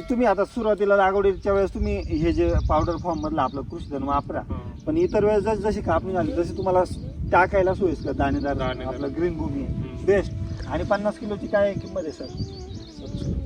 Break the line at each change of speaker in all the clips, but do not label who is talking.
तुम्ही आता सुरुवातीला लागवडीच्या वेळेस तुम्ही हे जे पावडर फॉर्म मधलं आपलं कृषीधन वापरा. पण इतर वेळेस जशी जशी कापणी झाली तशी तुम्हाला टाकायला सोयीस्कर दाणेदार
दाणेदार.
आपलं ग्रीन भूमी. बेस्ट आणि पन्नास किलोची काय किंमत आहे सर?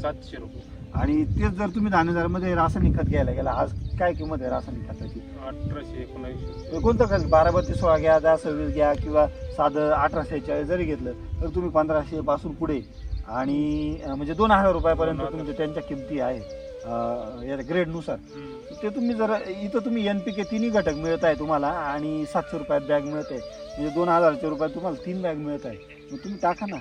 सातशे रुपये.
आणि तेच जर तुम्ही दाणेदारमध्ये रासायनिक खत घ्यायला गेला आज काय किंमत आहे रासायनिक खताची?
अठराशे
कोणतं खत? बारा बत्तीस सोळा घ्या दहा सव्वीस घ्या किंवा साधं अठराशे चाळीस जरी घेतलं तर तुम्ही पंधराशे पासून पुढे आणि अं, म्हणजे दोन हजार रुपयापर्यंत. तुमच्या त्यांच्या किमती आहे या ग्रेडनुसार. ते तुम्ही जर इथं तुम्ही एन पी के तिन्ही घटक मिळत आहे तुम्हाला आणि सातशे रुपयात बॅग मिळते म्हणजे दोन हजारच्या रुपयात तुम्हाला तीन बॅग मिळत आहे. मग तुम्ही टाका ना.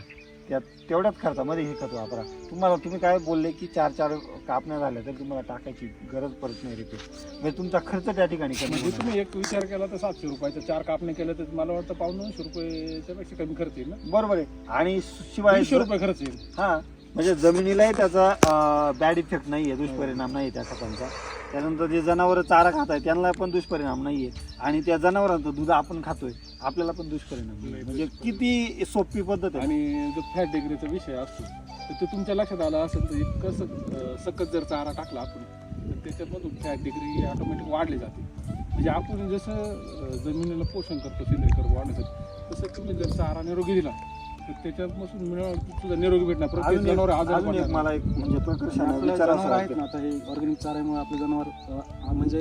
त्यात तेवढ्याच खर्चामध्ये हे खत वापरा. तुम्हाला तुम्ही काय बोलले की चार चार कापण्या झाल्या तर तुम्हाला टाकायची गरज पडत नाही रिपीट म्हणजे तुमचा खर्च त्या ठिकाणी कमी
म्हणजे
होणार.
तुम्ही एक विचार केला तर सातशे रुपयाचा चार कापणे केलं तर मला वाटतं पावणेशे रुपयाच्या पेक्षा कमी खर्च येईल ना?
बरोबर आहे. आणि शिवाय
तीनशे रुपये खर्च येईल.
हा म्हणजे जमिनीलाही त्याचा बॅड इफेक्ट नाही आहे दुष्परिणाम नाही आहे त्या खतांचा त्यानंतर जे जनावरं चारा खात आहे त्यांना पण दुष्परिणाम नाही आहे. आणि त्या जनावरांचं दूध आपण खातोय. आपल्याला पण दुष्परिणाम म्हणजे किती सोपी पद्धत आहे.
आणि जो फॅट डिग्रीचा विषय असतो तर ते तुमच्या लक्षात आला असेल तर इतकं सक- अं, सकत जर चारा टाकला आपण तर त्याच्यामधून फॅट डिग्री ऑटोमॅटिक वाढली जाते. म्हणजे आपण जसं अं, जमिनीला पोषण करतो सेंद्रिय कर्ब वाढण्यासाठी तसं तुम्ही जर चारा निरोगी दिला तर त्याच्यापासून मिळणार सुद्धा निरोगी भेटणार. प्रत्येक
अजून एक-
जनावर आजार
अजून एक मला एक म्हणजे प्रकर्षाने
आपले जनावर आहेत
वाटतं.
ना आता हे ऑर्गॅनिक चाऱ्यामुळे आपले जनावर अं, म्हणजे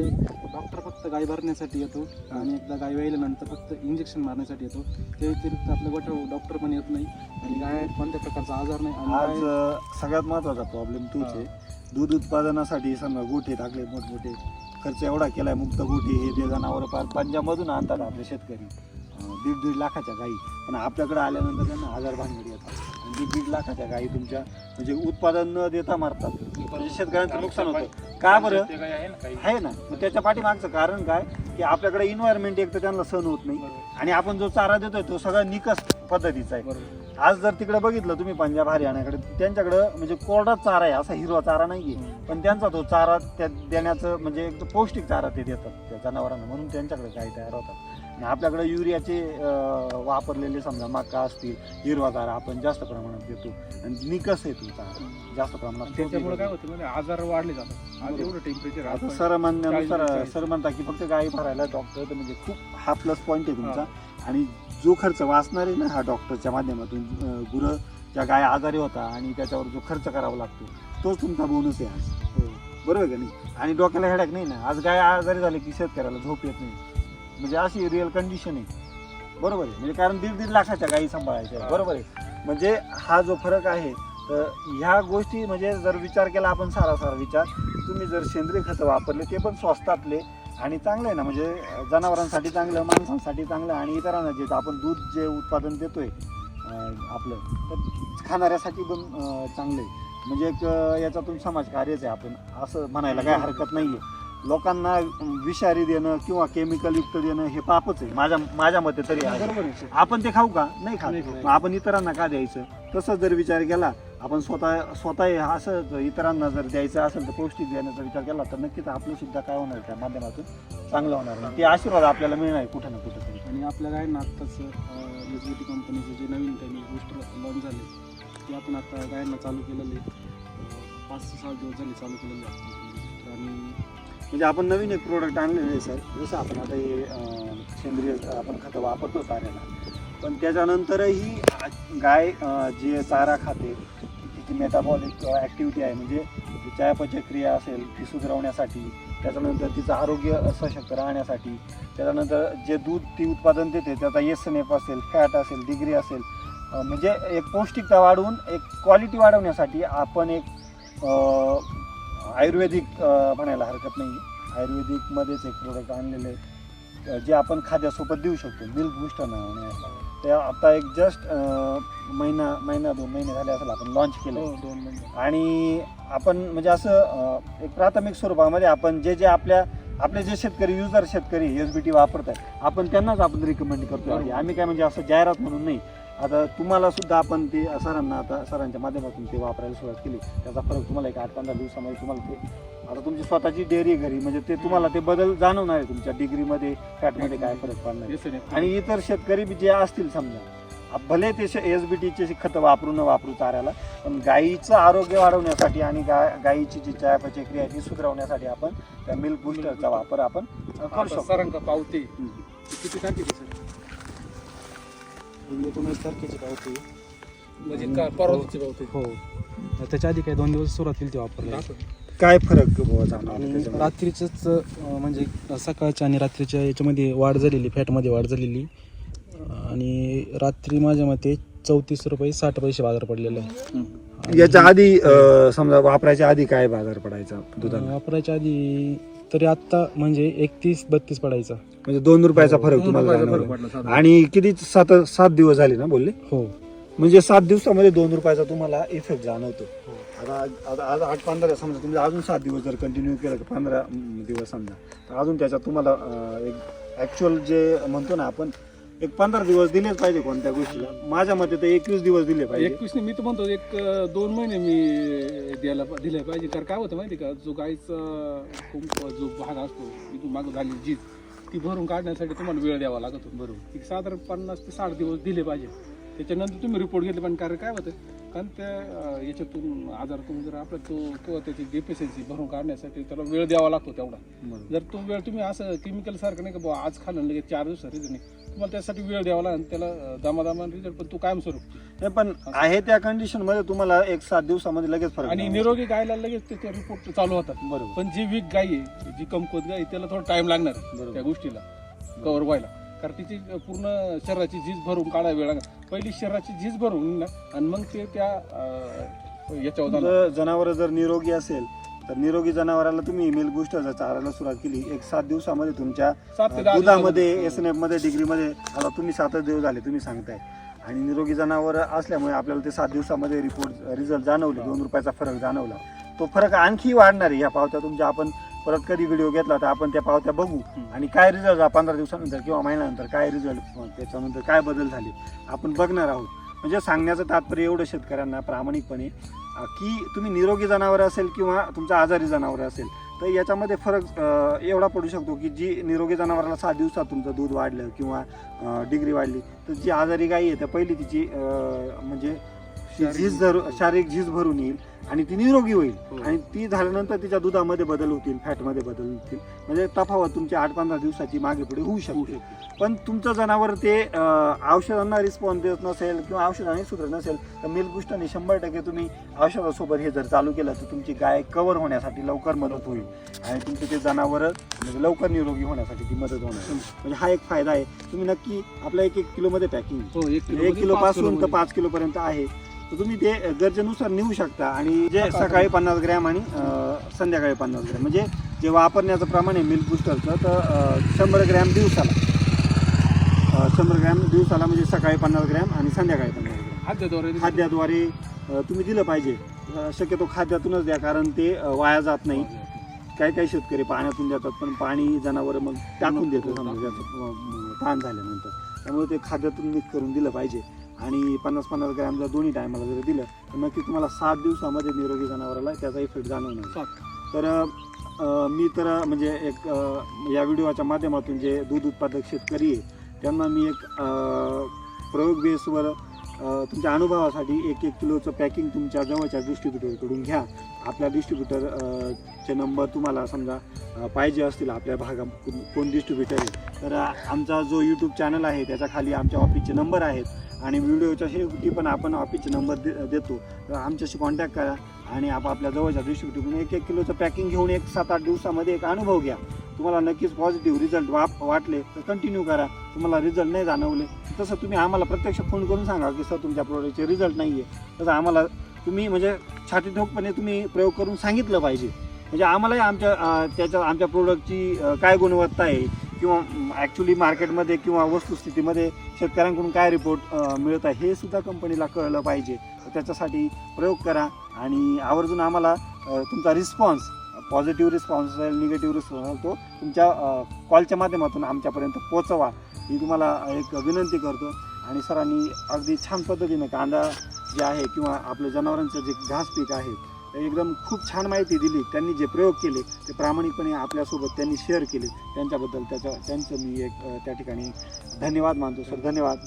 डॉक्टर फक्त गाय भरण्यासाठी येतो आणि एकदा गाय वेळेल्यानंतर फक्त इंजेक्शन मारण्यासाठी येतो. ते व्यतिरिक्त आपल्या गोठ्यावर डॉक्टर पण येत नाही आणि गाय कोणत्या प्रकारचा आजार नाही आणि
आज
गाय-
अं, सगळ्यात महत्त्वाचा प्रॉब्लेम तोच आहे. दूध उत्पादनासाठी समजा गोठे टाकले मोठमोठे खर्च एवढा केलाय मुक्त गोठे हे ते जनावर पार पंजाबमधून आणतात आपले शेतकरी. दीड दीड लाखाच्या गाई. पण आपल्याकडे आल्यानंतर त्यांना आजार भानगडी येतात. आणि दीड दीड लाखाच्या गाई तुमच्या म्हणजे उत्पादन न देता मारतात. म्हणजे शेतकऱ्यांचं नुकसान होतं. का बरं?
आहे ना
आहे मग त्याच्या पाठीमागचं कारण काय? की आपल्याकडे इन्व्हायरमेंट एक तर त्यांना सहन होत नाही. आणि आपण जो चारा देतोय तो सगळा निकस पद्धतीचा आहे. आज जर तिकडे बघितलं तुम्ही पंजाब हरियाणाकडे त्यांच्याकडे म्हणजे कोरडाच चारा आहे. असा हिरवा चारा नाहीये. पण त्यांचा तो चारा त्या देण्याचं म्हणजे एक पौष्टिक चारा ते देतात त्या जनावरांना. म्हणून त्यांच्याकडे गाय तयार होतात. आपल्याकडे युरियाचे वापरलेले समजा मका असतील हिरवा चारा आपण जास्त प्रमाणात देतो. आणि निकस आहे तो चारा जास्त प्रमाणात.
त्याच्यामुळे काय होतं म्हणजे आजार वाढले जातात. आज एवढं टेम्परेचर
आता सर म्हणण्यानुसार
चाळीस- चाळीस.
सर म्हणता की फक्त गायी भरायला डॉक्टर तर म्हणजे खूप हा प्लस पॉईंट आहे तुमचा. आणि जो खर्च वाचणार आहे ना हा डॉक्टरच्या माध्यमातून गुरं ज्या गाय आजारी होता आणि त्याच्यावर जो खर्च करावा लागतो तोच तुमचा बोनस आहे आज. बरोबर आहे का नाही? आणि डोक्याला हेडॅक नाही ना? आज गाय आजारी झाली की शेतकऱ्याला झोप येत नाही. म्हणजे अशी रिअल कंडिशन आहे. बरोबर आहे. म्हणजे कारण दीड दीड लाखाच्या गायी सांभाळायच्या बरोबर आहे. म्हणजे हा जो फरक आहे तर ह्या गोष्टी म्हणजे जर विचार केला आपण सारासार विचार तुम्ही जर सेंद्रिय खतं वापरले ते पण स्वस्तातले आणि चांगलं आहे ना. म्हणजे जनावरांसाठी चांगलं माणसांसाठी चांगलं आणि इतरांना जे आपण दूध जे उत्पादन देतोय आहे आपलं तर खाणाऱ्यासाठी पण चांगलं आहे. म्हणजे एक अं, याच्यातून समाजकार्यच आहे आपण. असं म्हणायला काय हरकत नाही आहे लोकांना विषारी देणं किंवा केमिकल युक्त देणं हे पापच आहे. माझ्या माझ्या मते तरी आहे.
बरोबर आहे
आपण ते खाऊ का? नाही खात. मग आपण इतरांना का द्यायचं? तसंच जर विचार केला आपण स्वतः स्वतः हे असं जर इतरांना जर द्यायचं असेल तर पौष्टिक देण्याचा विचार केला तर नक्कीच आपलं सुद्धा काय होणार त्या माध्यमातून? चांगलं होणार. नाही ते आशीर्वाद आपल्याला मिळणार आहे कुठे ना कुठे तरी.
आणि आपल्या गायींना आत्ताच एस बी टी कंपनीचे जे नवीन काही बूस्टर लॉन्च झाले ते आपण आता गायांना चालू केलेले पाच ते सात दिवस झाले चालू केलेले आणि
म्हणजे आपण नवीन एक प्रोडक्ट आणलेलं आहे सर जसं आपण आता हे अं, सेंद्रिय आपण खतं वापरतो चाऱ्याला पण त्याच्यानंतरही गाय अं, जे चारा खाते तिची मेटाबॉलिक ॲक्टिव्हिटी आहे. म्हणजे चयापचय क्रिया असेल ती सुधारवण्यासाठी त्याच्यानंतर तिचं आरोग्य सशक्त राहण्यासाठी त्याच्यानंतर जे दूध ती उत्पादन देते त्याचा एस एन एफ असेल फॅट असेल डिग्री असेल अं, म्हणजे एक पौष्टिकता वाढवून एक क्वालिटी वाढवण्यासाठी आपण एक अं, आयुर्वेदिक म्हणायला हरकत नाही. आयुर्वेदिकमध्येच एक प्रोडक्ट आणलेलं आहे. जे आपण खाद्यासोबत देऊ शकतो. मिल्क बुस्टर नावाने. ते आता एक जस्ट महिना महिना दोन महिने झाले असेल आपण लॉन्च केलं
हो दोन महिने.
आणि आपण म्हणजे असं एक प्राथमिक स्वरूपामध्ये आपण जे जे आपल्या आपले जे शेतकरी युजर शेतकरी एस बी टी वापरत आहेत आपण त्यांनाच आपण रिकमेंड करतो. आम्ही काय म्हणजे असं जाहिरात म्हणून नाही. आता तुम्हाला सुद्धा आपण ते सरांना आता सरांच्या माध्यमातून ते वापरायला सुरुवात केली. त्याचा फरक तुम्हाला एक आठ पंधरा दिवसामध्ये तुम्हाला ते आता तुमची स्वतःची डेअरी घरी म्हणजे ते तुम्हाला ते बदल जाणवणार आहे तुमच्या डिग्रीमध्ये फॅटमध्ये काय फरक पडणार आणि इतर शेतकरी बी जे असतील समजा भले ते एस बी टीचे खतं वापरू न वापरू चाऱ्याला पण गाईचं आरोग्य वाढवण्यासाठी आणि गा गाईची जी चयापचय क्रिया आहे ती सुधारवण्यासाठी आपण त्या मिल्क बुस्टरचा वापर आपण करू शकतो.
पावते. किती
एकोणीस तारखेची पावती
म्हणजे का परवाची पावते
हो. त्याच्या आधी काही दोन दिवस सुरुवात केली ती वापरली
काय फरक बुवा
आणि? रात्रीचंच अं, म्हणजे सकाळच्या आणि रात्रीच्या याच्यामध्ये वाढ झालेली फॅटमध्ये वाढ झालेली. आणि रात्री माझ्या मते चौतीस रुपये साठ पैसे बाजार पडलेले. आहे
याच्या आधी अ, समजा वापरायच्या आधी काय बाजार पडायचा दुधाला?
वापरायच्या आधी तरी आत्ता म्हणजे एकतीस बत्तीस पडायचा.
म्हणजे दोन रुपयाचा
हो,
फरक तुम्हाला जाणवला. आणि किती? सात सात दिवस झाले ना बोलले?
हो.
म्हणजे सात दिवसामध्ये दोन रुपयाचा तुम्हाला इफेक्ट जाणवतो.
हो.
आता आता आज आठ पंधरा समजा तुम्ही अजून सात दिवस जर कंटिन्यू केलं तर पंधरा दिवस समजा. तर अजून त्याच्यात तुम्हाला अं, एक ऍक्च्युअल जे म्हणतो ना आपण एक पंधरा दिवस दिलेच पाहिजे कोणत्या गोष्टीला. माझ्या मते तर एकवीस दिवस दिले पाहिजे.
एकवीस मी तर म्हणतो एक अं, दोन महिने मी द्यायला दिले पाहिजे. कारण काय होतं माहिती का जो गाईचा खूप जो भाग असतो इथून मागं झाली जीज ती भरून काढण्यासाठी तुम्हाला वेळ द्यावा लागतो. बरोबर. एक साधारण पन्नास ते साठ दिवस दिले पाहिजे. त्याच्यानंतर तुम्ही रिपोर्ट घेतले पण कारण काय होतं कारण त्या अं, याच्यातून आजारातून जर आपला तो किंवा त्याची डेफिशियन्सी भरून काढण्यासाठी त्याला वेळ द्यावा लागतो तेवढा. जर तो वेळ तुम्ही असं केमिकल सारखं नाही का बुवा आज खाल्लं आणि लगेच चार दिवस रिझल्ट नाही. तुम्हाला त्यासाठी वेळ द्यावा लागेल त्याला दमादमान रिझल्ट पण तो कायमस्वरूप
नाही, पण आहे त्या कंडिशनमध्ये तुम्हाला एक सात दिवसामध्ये लगेच फरक
आणि
जाणवतो.
निरोगी गायला लगेच त्याचे रिपोर्ट चालू होतात
बरोबर
पण जी वीक गाय आहे जी कमकुवत गाय आहे, त्याला थोडा टाइम लागणार आहे
बरोबर.
त्या गोष्टीला कव्हर व्हायला कारण तिची पूर्ण शरीराची झीज भरून काढायला वेळ लागणार पहिली शरीराची झीज भरून ना आणि मग ते त्या अं, याच्यावर जाणार.
जनावर जर निरोगी असेल तर निरोगी जनावराला तुम्ही मिल्क बुस्टरचा चारायला सुरुवात केली एक सात दिवसामध्ये तुमच्या दुधामध्ये. एस एन एफमध्ये डिग्रीमध्ये आता तुम्ही सातच दिवस झाले तुम्ही सांगताय. आणि निरोगी जनावर असल्यामुळे आपल्याला ते सात दिवसामध्ये रिपोर्ट रिझल्ट जाणवले दोन रुपयाचा फरक जाणवला. तो फरक आणखी वाढणार आहे. ह्या पावत्या तुमच्या आपण परत कधी व्हिडिओ घेतला तर आपण त्या पावत्या बघू. आणि काय रिझल्ट पंधरा दिवसानंतर किंवा महिन्यानंतर काय रिझल्ट त्याच्यानंतर काय बदल झाले आपण बघणार आहोत. म्हणजे सांगण्याचं तात्पर्य एवढं शेतकऱ्यांना प्रामाणिकपणे की तुम्ही निरोगी जनावर असेल किंवा तुमचं आजारी जनावर असेल तर याच्यामध्ये फरक एवढा पडू शकतो की जी निरोगी जनावराला सात दिवसात तुमचं दूध वाढलं किंवा डिग्री वाढली तर जी आजारी गाई आहे त्या पहिली तिची म्हणजे ती झीज धरू शारीरिक झीज भरून येईल आणि ती निरोगी होईल.
हो.
आणि ती झाल्यानंतर तिच्या दुधामध्ये बदल होतील फॅटमध्ये बदल होतील. म्हणजे तफावत तुमची आठ पंधरा दिवसाची मागे पुढे होऊ
होऊ
शकते. पण तुमचं जनावर ते औषधांना रिस्पॉन्स देत नसेल किंवा औषधाने सुधरत नसेल तर मिल्क बुस्टरने शंभर टक्के तुम्ही औषधासोबत हे जर चालू केलं तर तुमची गाय कव्हर होण्यासाठी लवकर मदत होईल. आणि तुमचे ते जनावर म्हणजे लवकर निरोगी होण्यासाठी ती मदत होणार. म्हणजे हा एक फायदा आहे. तुम्ही नक्की आपल्या एक एक किलोमध्ये पॅकिंग
हो एक किलो
एक किलो पासून तर. पाच किलो पर्यंत आहे. तर तुम्ही ते गरजेनुसार नेऊ शकता. आणि जे सकाळी पन्नास ग्रॅम आणि संध्याकाळी पन्नास ग्रॅम. म्हणजे जे वापरण्याचं प्रमाण आहे मिल्क बुस्टरचं तर शंभर ग्रॅम दिवसाला. शंभर ग्रॅम दिवसाला म्हणजे सकाळी पन्नास ग्रॅम आणि संध्याकाळी पन्नास ग्रॅम.
खाद्याद्वारे
खाद्याद्वारे तुम्ही दिलं पाहिजे. शक्यतो खाद्यातूनच द्या कारण ते वाया जात नाही. काही काही शेतकरी पाण्यातून देतात पण पाणी जनावर मग टाकून देतो समजा ताण झाल्यानंतर. त्यामुळे ते खाद्यातून मिक्स करून दिलं पाहिजे. आणि पन्नास पन्नास ग्रॅम जर दोन्ही टायमाला जर दिलं तर नक्की तुम्हाला सात दिवसामध्ये निरोगी जनावराला त्याचा इफेक्ट जाणवणार. तर मी तर म्हणजे एक या व्हिडिओच्या माध्यमातून जे दूध उत्पादक शेतकरी आहे त्यांना मी एक प्रयोग बेसवर तुमच्या अनुभवासाठी एक एक किलोचं पॅकिंग तुमच्या जवळच्या डिस्ट्रीब्युटरकडून घ्या. आपल्या डिस्ट्रीब्युटर चे नंबर तुम्हाला समजा पाहिजे असतील आपल्या भागात कोण- डिस्ट्रीब्युटर आहे. तर आमचा जो यूट्यूब चॅनल आहे त्याच्याखाली आमच्या ऑफिसचे नंबर आहेत. आणि व्हिडिओच्या शेवटी पण आपण ऑफिसचे नंबर दे देतो. तर आमच्याशी कॉन्टॅक्ट करा आणि आपापल्या जवळच्या डिस्ट्रीब्युटरकडून एक एक किलोचं पॅकिंग घेऊन एक सात आठ दिवसामध्ये एक अनुभव घ्या. तुम्हाला नक्कीच पॉझिटिव्ह रिझल्ट वाप वाटले तर कंटिन्यू करा. तुम्हाला रिझल्ट नाही जाणवले तसं तुम्ही आम्हाला प्रत्यक्ष फोन करून सांगा की सर तुमच्या प्रोडक्टचे रिझल्ट नाही आहे तसं आम्हाला तुम्ही म्हणजे छातीठोकपणे तुम्ही प्रयोग करून सांगितलं पाहिजे. म्हणजे आम्हालाही आमच्या त्याच्या आमच्या प्रोडक्टची काय गुणवत्ता आहे किंवा ॲक्च्युली मार्केटमध्ये किंवा वस्तुस्थितीमध्ये शेतकऱ्यांकडून काय रिपोर्ट मिळत आहे हे सुद्धा कंपनीला कळलं पाहिजे. त्याच्यासाठी प्रयोग करा आणि आवर्जून आम्हाला तुमचा रिस्पॉन्स पॉझिटिव्ह रिस्पॉन्स असेल निगेटिव्ह रिस्पॉन्स असेल तो तुमच्या कॉलच्या माध्यमातून आमच्यापर्यंत पोचवा ही तुम्हाला एक विनंती करतो आणि सरांनी अगदी छान पद्धतीने कांदा जे आहे किंवा आपल्या जनावरांचं जे घास पीक आहे एकदम खूप छान माहिती दिली. त्यांनी जे प्रयोग केले ते प्रामाणिकपणे आपल्यासोबत त्यांनी शेअर केले. त्यांच्याबद्दल त्याचा त्यांचं मी एक त्या ठिकाणी धन्यवाद मानतो सर धन्यवाद.